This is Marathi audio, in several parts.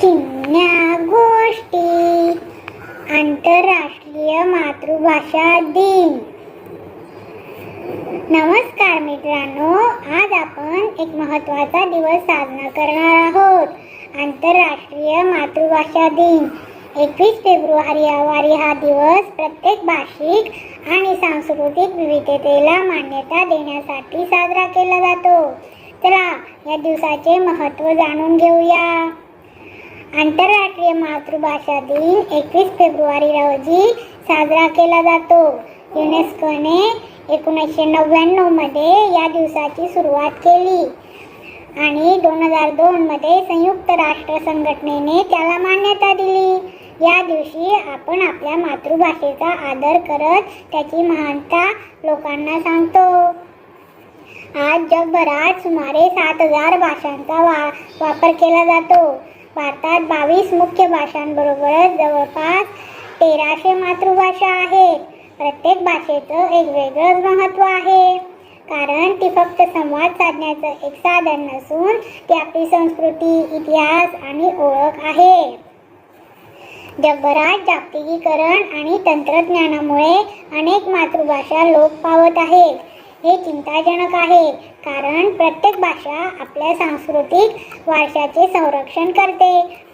चिमण्या गोष्टी. आंतरराष्ट्रीय मातृभाषा दिन. नमस्कार मित्रांनो आज आपण एक महत्त्वाचा दिवस साजरा करणार आहोत. आंतरराष्ट्रीय मातृभाषा दिन. एकवीस फेब्रुवारी वारी हा दिवस प्रत्येक भाषिक आणि सांस्कृतिक विविधतेला मान्यता देण्यासाठी साजरा केला जातो. चला या दिवसाचे महत्त्व जाणून घेऊया. आंतरराष्ट्रीय मातृभाषा दिन एकवीस फेब्रुवारी रोजी साजरा केला जातो. युनेस्कोने एकोणीसशे नव्याण्णवमध्ये या दिवसाची सुरुवात केली आणि दोन हजार दोनमध्ये संयुक्त राष्ट्र संघटनेने त्याला मान्यता दिली. या दिवशी आपण आपल्या मातृभाषेचा आदर करत त्याची महानता लोकांना सांगतो. आज जगभरात सुमारे सात हजार भाषांचा वा वापर केला जातो. भारतात बावीस मुख्य भाषांबरोबरच जवळपास तेराशे मातृभाषा आहेत प्रत्येक भाषेचं एक वेगळंच महत्त्व आहे. कारण ती फक्त संवाद साधण्याचं एक साधन नसून ती आपली संस्कृती इतिहास आणि ओळख आहे. जगभरात जागतिकीकरण आणि तंत्रज्ञानामुळे अनेक मातृभाषा लोप पावत आहेत हे चिंताजनक आहे. कारण प्रत्येक भाषा आपल्या सांस्कृतिक वारशाचे संरक्षण करते.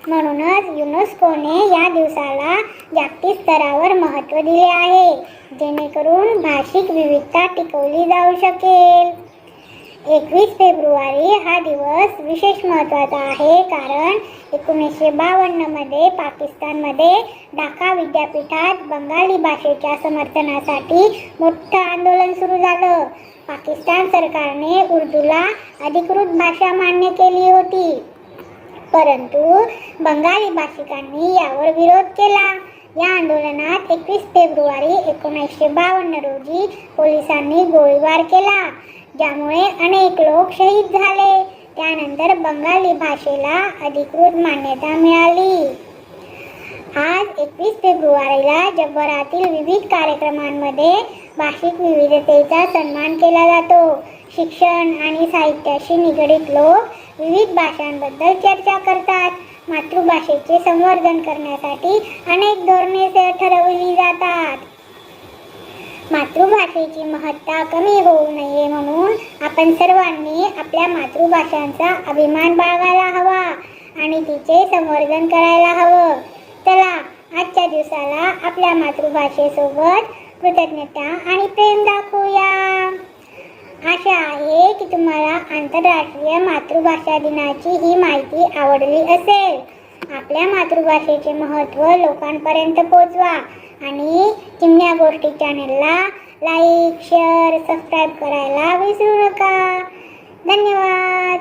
म्हणूनच युनेस्कोने या दिवसाला जागतिक स्तरावर महत्त्व दिले आहे जेणेकरून भाषिक विविधता टिकवली जाऊ शकेल. एकवीस फेब्रुवारी हा दिवस विशेष महत्त्वाचा आहे कारण एकोणीसशे बावन्नमध्ये पाकिस्तानमध्ये ढाका विद्यापीठात बंगाली भाषेच्या समर्थनासाठी मोठं आंदोलन सुरू झालं. पाकिस्तान सरकारने उर्दूला अधिकृत भाषा मान्य केली होती. परंतु बंगाली भाषिकांनी यावर विरोध केला. या आंदोलनात एकवीस फेब्रुवारी एकोणीसशे बावन्न रोजी पोलिसांनी गोळीबार केला. ज्यामुळे अनेक लोक शहीद झाले. त्यानंतर बंगाली भाषेला अधिकृत मान्यता मिळाली. आज एकवीस फेब्रुवारीला जगभरातील विविध कार्यक्रमांमध्ये भाषिक विविधतेचा सन्मान केला जातो. शिक्षण आणि साहित्याशी निगडीत लोक विविध भाषांबद्दल चर्चा करतात. मातृभाषेचे संवर्धन करण्यासाठी अनेक धोरणे ठरवली जातात. मातृभाषेची महत्ता कमी होऊ नये म्हणून आपण सर्वांनी आपल्या मातृभाषांचा अभिमान बाळगायला हवा आणि तिचे संवर्धन करायला हवं. चला आजच्या दिवसाला आपल्या मातृभाषेसोबत कृतज्ञता आणि प्रेम दाखवूया. आशा आहे की तुम्हाला आंतरराष्ट्रीय मातृभाषा दिनाची ही माहिती आवडली असेल. आपल्या मातृभाषेचे महत्त्व लोकांपर्यंत पोहोचवा आणि चिमण्या गोष्टी चॅनलला लाईक शेअर सबस्क्राईब करायला विसरू नका. धन्यवाद.